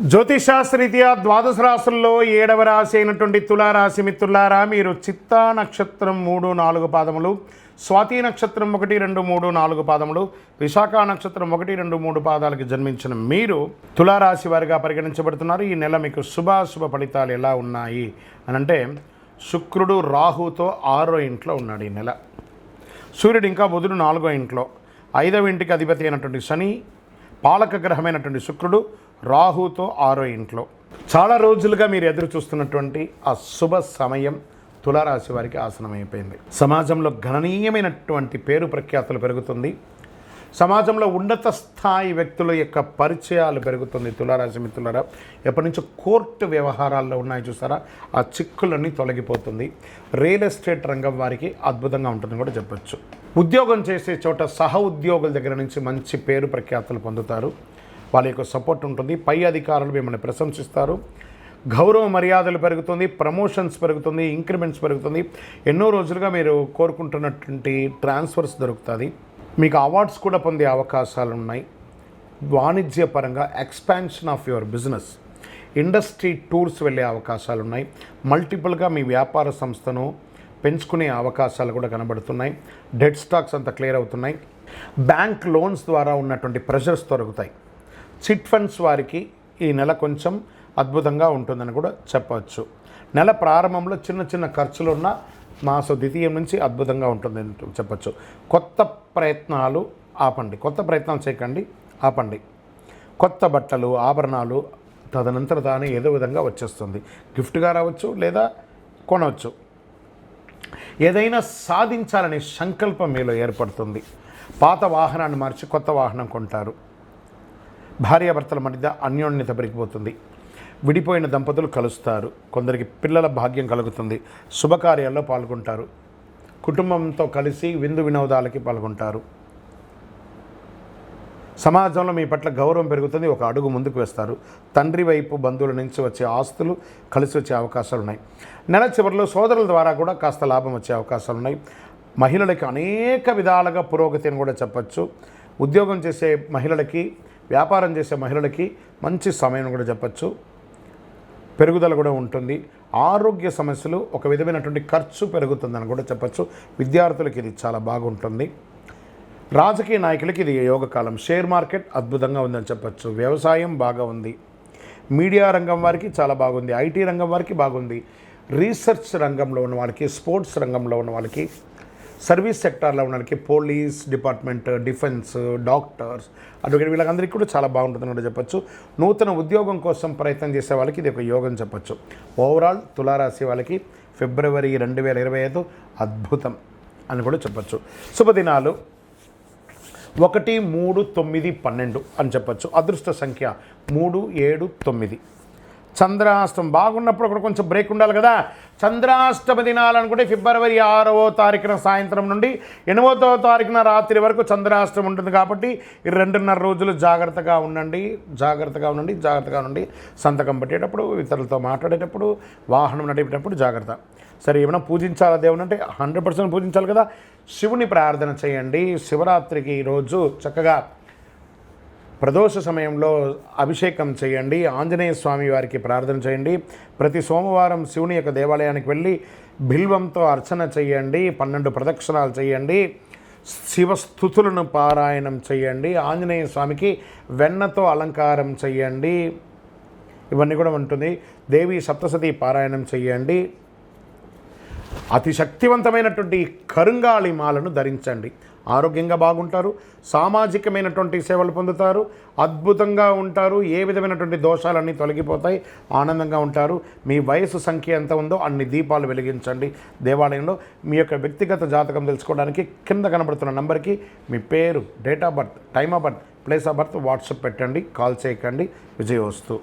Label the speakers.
Speaker 1: జ్యోతిషాస్త్రీత్యా ద్వాదశ రాశుల్లో ఏడవ రాశి అయినటువంటి తులారాశి మిత్రులారా మీరు చిత్తా నక్షత్రం మూడు నాలుగు పాదములు స్వాతి నక్షత్రం ఒకటి రెండు మూడు నాలుగు పాదములు విశాఖ నక్షత్రం ఒకటి రెండు మూడు పాదాలకి జన్మించిన మీరు తులారాశి వారిగా పరిగణించబడుతున్నారు. ఈ నెల మీకు శుభాశుభ ఫలితాలు ఎలా ఉన్నాయి అని అంటే శుక్రుడు రాహుతో ఆరో ఇంట్లో ఉన్నాడు ఈ నెల. సూర్యుడు ఇంకా బుధుడు నాలుగో ఇంట్లో. ఐదవ ఇంటికి అధిపతి అయినటువంటి శని పాలక గ్రహమైనటువంటి శుక్రుడు రాహుతో ఆరో ఇంట్లో. చాలా రోజులుగా మీరు ఎదురు చూస్తున్నటువంటి ఆ శుభ సమయం తులారాశి వారికి ఆసనమైపోయింది. సమాజంలో గణనీయమైనటువంటి పేరు ప్రఖ్యాతులు పెరుగుతుంది. సమాజంలో ఉన్నత స్థాయి వ్యక్తుల యొక్క పరిచయాలు పెరుగుతుంది తులారాశి మిత్రులారా. ఎప్పటి నుంచో కోర్టు వ్యవహారాల్లో ఉన్నాయి చూసారా. ఆ చిక్కులన్నీ తొలగిపోతుంది. రియల్ ఎస్టేట్ రంగం వారికి అద్భుతంగా ఉంటుందని కూడా చెప్పొచ్చు. ఉద్యోగం చేసే చోట సహ ఉద్యోగుల దగ్గర నుంచి మంచి పేరు ప్రఖ్యాతులు పొందుతారు. వాళ్ళ యొక్క సపోర్ట్ ఉంటుంది. పై అధికారులు మిమ్మల్ని ప్రశంసిస్తారు. గౌరవ మర్యాదలు పెరుగుతుంది. ప్రమోషన్స్ పెరుగుతుంది. ఇంక్రిమెంట్స్ పెరుగుతుంది. ఎన్నో రోజులుగా మీరు కోరుకుంటున్నటువంటి ట్రాన్స్ఫర్స్ దొరుకుతుంది మీకు అవార్డ్స్ కూడా పొందే అవకాశాలు ఉన్నాయి. వాణిజ్యపరంగా expansion of your business industry tours వెళ్ళే అవకాశాలు ఉన్నాయి. మల్టిపుల్గా మీ వ్యాపార సంస్థను పెంచుకునే అవకాశాలు కూడా కనబడుతున్నాయి. డెడ్ స్టాక్స్ అంతా క్లియర్ అవుతున్నాయి. బ్యాంక్ లోన్స్ ద్వారా ఉన్నటువంటి ప్రెషర్స్ దొరుకుతాయి చిట్ ఫండ్స్ వారికి ఈ నెల కొంచెం అద్భుతంగా ఉంటుందని కూడా చెప్పవచ్చు. నెల ప్రారంభంలో చిన్న చిన్న ఖర్చులు ఉన్న మాస ద్వితీయం నుంచి అద్భుతంగా ఉంటుందని చెప్పచ్చు. కొత్త ప్రయత్నాలు ఆపండి. కొత్త ప్రయత్నాలు చేయకండి ఆపండి. కొత్త బట్టలు ఆభరణాలు తదనంతర దాని ఏదో విధంగా వచ్చేస్తుంది. గిఫ్ట్గా రావచ్చు లేదా కొనవచ్చు. ఏదైనా సాధించాలనే సంకల్పం మీలో ఏర్పడుతుంది. పాత వాహనాన్ని మార్చి కొత్త వాహనం కొంటారు. భార్యాభర్తల మధ్య అన్యోన్యత పెరిగిపోతుంది. విడిపోయిన దంపతులు కలుస్తారు. కొందరికి పిల్లల భాగ్యం కలుగుతుంది. శుభకార్యాల్లో పాల్గొంటారు. కుటుంబంతో కలిసి విందు వినోదాలకి పాల్గొంటారు. సమాజంలో మీ పట్ల గౌరవం పెరుగుతుంది. ఒక అడుగు ముందుకు వేస్తారు. తండ్రి వైపు బంధువుల నుంచి వచ్చే ఆస్తులు కలిసి వచ్చే అవకాశాలు ఉన్నాయి. నెల చివరిలో సోదరుల ద్వారా కూడా కాస్త లాభం వచ్చే అవకాశాలు ఉన్నాయి. మహిళలకి అనేక విధాలుగా పురోగతి అని కూడా చెప్పచ్చు. ఉద్యోగం చేసే మహిళలకి వ్యాపారం చేసే మహిళలకి మంచి సమయం కూడా చెప్పచ్చు. పెరుగుదల కూడా ఉంటుంది. ఆరోగ్య సమస్యలు ఒక విధమైనటువంటి ఖర్చు పెరుగుతుందని కూడా చెప్పచ్చు. విద్యార్థులకి ఇది చాలా బాగుంటుంది. రాజకీయ నాయకులకి ఇది యోగకాలం. షేర్ మార్కెట్ అద్భుతంగా ఉందని చెప్పచ్చు. వ్యవసాయం బాగా ఉంది. మీడియా రంగం వారికి చాలా బాగుంది. ఐటీ రంగం వారికి బాగుంది. రీసెర్చ్ రంగంలో ఉన్న వాళ్ళకి స్పోర్ట్స్ రంగంలో ఉన్న వాళ్ళకి సర్వీస్ సెక్టార్లో ఉన్న వాళ్ళకి పోలీస్ డిపార్ట్మెంట్ డిఫెన్స్ డాక్టర్స్ అటువంటి వీళ్ళందరికీ కూడా చాలా బాగుంటుందని కూడా చెప్పచ్చు. నూతన ఉద్యోగం కోసం ప్రయత్నం చేసే వాళ్ళకి ఇది ఒక యోగం చెప్పచ్చు. ఓవరాల్ తులారాశి వాళ్ళకి ఫిబ్రవరి రెండు వేల ఇరవై ఐదు అద్భుతం అని కూడా చెప్పచ్చు. శుభదినాలు. ఒకటి మూడు తొమ్మిది పన్నెండు అని చెప్పచ్చు. అదృష్ట సంఖ్య మూడు ఏడు తొమ్మిది. చంద్రాష్టం బాగున్నప్పుడు కూడా కొంచెం బ్రేక్ ఉండాలి కదా. చంద్రాష్టమ దినాలు అనుకుంటే ఫిబ్రవరి ఆరవ తారీఖున సాయంత్రం నుండి ఎనిమిదవ తారీఖున రాత్రి వరకు చంద్రాష్టం ఉంటుంది కాబట్టి ఈ రెండున్నర రోజులు జాగ్రత్తగా ఉండండి జాగ్రత్తగా ఉండండి జాగ్రత్తగా ఉండండి. సంతకం పెట్టేటప్పుడు ఇతరులతో మాట్లాడేటప్పుడు వాహనం నడిపేటప్పుడు జాగ్రత్త. సరే ఏమైనా పూజించాలా దేవుని అంటే హండ్రెడ్ పర్సెంట్ పూజించాలి కదా. శివుని ప్రార్థన చేయండి. శివరాత్రికి ఈరోజు చక్కగా ప్రదోష సమయంలో అభిషేకం చేయండి. ఆంజనేయ స్వామి వారికి ప్రార్థన చేయండి. ప్రతి సోమవారం శివుని యొక్క దేవాలయానికి వెళ్ళి బిల్వంతో అర్చన చేయండి. పన్నెండు ప్రదక్షిణాలు చేయండి. శివస్థుతులను పారాయణం చేయండి. ఆంజనేయ స్వామికి వెన్నతో అలంకారం చేయండి. ఇవన్నీ కూడా ఉంటుంది. దేవి సప్తసతి పారాయణం చేయండి. అతి శక్తివంతమైనటువంటి కరుంగాళి మాలను ధరించండి. ఆరోగ్యంగా బాగుంటారు సామాజికమైనటువంటి సేవలు పొందుతారు అద్భుతంగా ఉంటారు ఏ విధమైనటువంటి దోషాలన్నీ తొలగిపోతాయి ఆనందంగా ఉంటారు. మీ వయసు సంఖ్య ఎంత ఉందో అన్ని దీపాలు వెలిగించండి. దేవాలయంలో మీ యొక్క వ్యక్తిగత జాతకం తెలుసుకోవడానికి కింద కనబడుతున్న నెంబర్కి మీ పేరు date of birth time of birth place of birth WhatsApp పెట్టండి కాల్ చేయకండి. విజయవస్తు